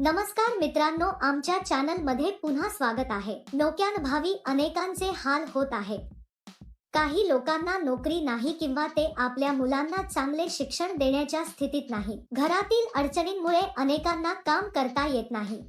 नमस्कार मित्रांनो आमच्या चॅनलमध्ये पुन्हा स्वागत आहे. नोक्यानभावी अनेकांचे हाल होत आहे. काही लोकांना नोकरी नाही किंवा ते आपल्या मुलांना चांगले शिक्षण देण्याच्या स्थितीत नाही. घरातील अडचणींमुळे अनेकांना काम करता येत नाही.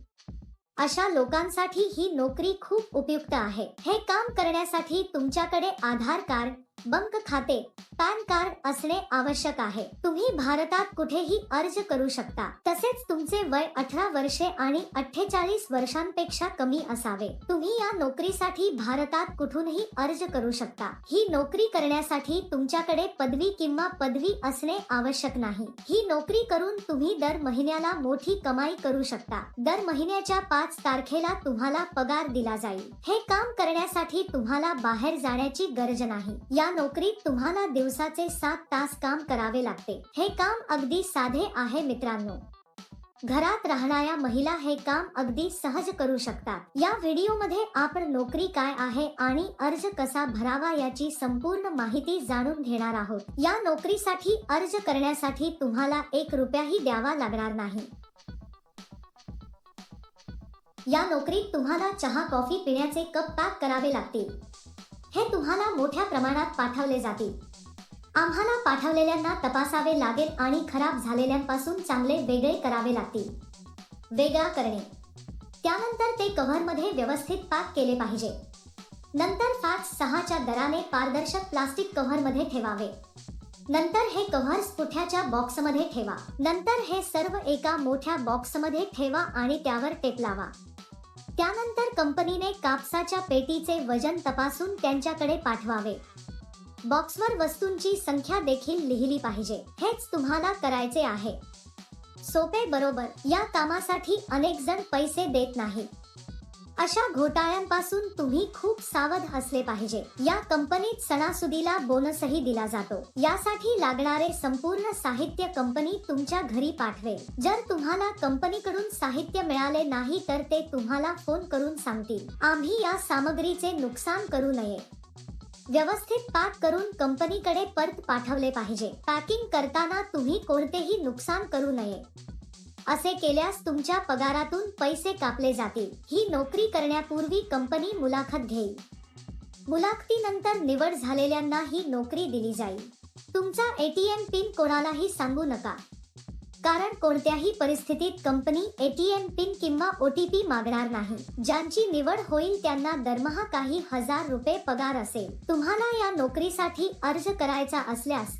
अशा लोकांसाठी ही नोकरी खूप उपयुक्त आहे. हे काम करण्यासाठी तुमच्याकडे आधार कार्ड बँक खाते. पॅन कार्ड असणे आवश्यक आहे. तुम्ही भारतात कुठेही अर्ज करू शकता. तसेच तुमचे वय अठरा वर्षे आणि अठ्ठेचाळीस वर्षांपेक्षा कमी असावे. तुम्ही या नोकरीसाठी भारतात कुठूनही अर्ज करू शकता. ही नोकरी करण्यासाठी तुमच्याकडे पदवी किंवा पदवी असणे आवश्यक नाही. ही नोकरी करून तुम्ही दर महिन्याला मोठी कमाई करू शकता. दर महिन्याच्या पाच तारखेला तुम्हाला पगार दिला जाईल. हे काम करण्यासाठी तुम्हाला बाहेर जाण्याची गरज नाही. या नोकरीत तुम्हाला दिवसाचे सात तास काम करावे लागते. हे काम अगदी साधे आहे मित्रांनो. घरात राहणाऱ्या महिला हे काम अगदी सहज करू शकतात. या व्हिडिओमध्ये आपण नोकरी काय आहे आणि अर्ज कसा भरावा याची संपूर्ण माहिती जाणून घेणार आहोत. या नोकरीसाठी अर्ज करण्यासाठी तुम्हाला एक रुपयाही द्यावा लागणार नाही. या नोकरीत तुम्हाला चहा कॉफी पिण्याचे कप पॅक करावे लागतील. हे तुम्हाला मोठ्या प्रमाणात पाठवले जातील. आम्हाला पाठवलेल्यांना तपासावे लागेल आणि खराब झालेल्यांपासून चांगले वेगळे करावे लागतील. वेगळा करणे. त्यानंतर ते कव्हरमध्ये व्यवस्थित पॅक केले पाहिजे. नंतर पाच सहाच्या दराने पारदर्शक प्लास्टिक कव्हरमध्ये ठेवावे. नंतर हे कव्हर्स पुठ्याच्या बॉक्समध्ये ठेवा. नंतर हे सर्व एका मोठ्या बॉक्समध्ये ठेवा आणि त्यावर टेप लावा. त्यानंतर कंपनीने कापसाच्या पेटीचे वजन तपासून त्यांच्याकडे पाठवावे. बॉक्सवर वस्तूंची संख्या देखील लिहिली पाहिजे. हेच तुम्हाला करायचे आहे. सोपे बरोबर. या कामासाठी अनेक जण पैसे देत नाही अशा घोटाळ्यांपासून तुम्ही खूप सावध असले पाहिजे. या कंपनीत सणासुदीला बोनसही दिला जातो. यासाठी लागणारे संपूर्ण साहित्य कंपनी तुमच्या घरी पाठवेल. जर तुम्हाला कंपनीकडून साहित्य मिळाले नाही तर ते तुम्हाला फोन करून सांगतील. आम्ही या सामग्रीचे नुकसान करू नये. व्यवस्थित पॅक करून कंपनीकडे परत पाठवले पाहिजे. पॅकिंग करताना तुम्ही कोणतेही नुकसान करू नये. असे केल्यास तुमच्या पगारातून पैसे कापले जातील. ही नोकरी करण्यापूर्वी कंपनी मुलाखत घेईल. मुलाखतीनंतर निवड झालेल्यांना ही नोकरी दिली जाईल. तुमचा एटीएम पिन कोणालाही सांगू नका. कारण कोणत्याही परिस्थितीत कंपनी एटीएम पिन किंवा ओटीपी मागणार नाही. ज्यांची निवड होईल त्यांना दरमहा काही हजार रुपये पगार असेल. तुम्हाला या नोकरीसाठी अर्ज करायचा असल्यास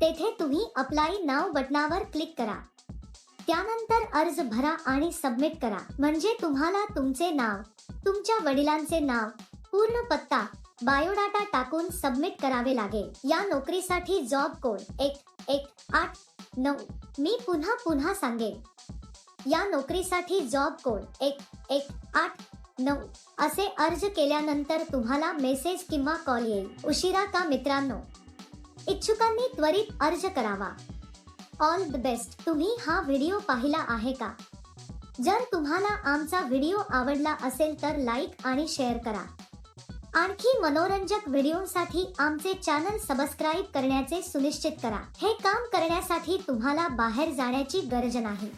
तेथे तुम्ही अप्लाय नाव बटनावर क्लिक करा. त्यानंतर अर्ज भरा आणि सबमिट करा. म्हणजे तुम्हाला तुमचे नाव तुमच्या वडिलांचे नाव पूर्ण पत्ता बायोडाटा टाकून सबमिट करावे लागेल. या नोकरीसाठी जॉब कोड एक एक आठ नऊ. मी पुन्हा पुन्हा सांगेन. या नोकरीसाठी जॉब कोड एक एक आठ नऊ. असे अर्ज केल्यानंतर तुम्हाला मेसेज किंवा कॉल येईल. उशिरा का मित्रांनो? इच्छुकांनी त्वरित अर्ज करावा. ऑल द बेस्ट तुम्ही हा व्हिडिओ पाहिला आहे का? जर तुम्हाला आमचा व्हिडिओ आवडला असेल तर लाईक आणि शेअर करा. आणखी मनोरंजक व्हिडिओसाठी आमचे चॅनल सबस्क्राईब करण्याचे सुनिश्चित करा. हे काम करण्यासाठी तुम्हाला बाहेर जाण्याची गरज नाही.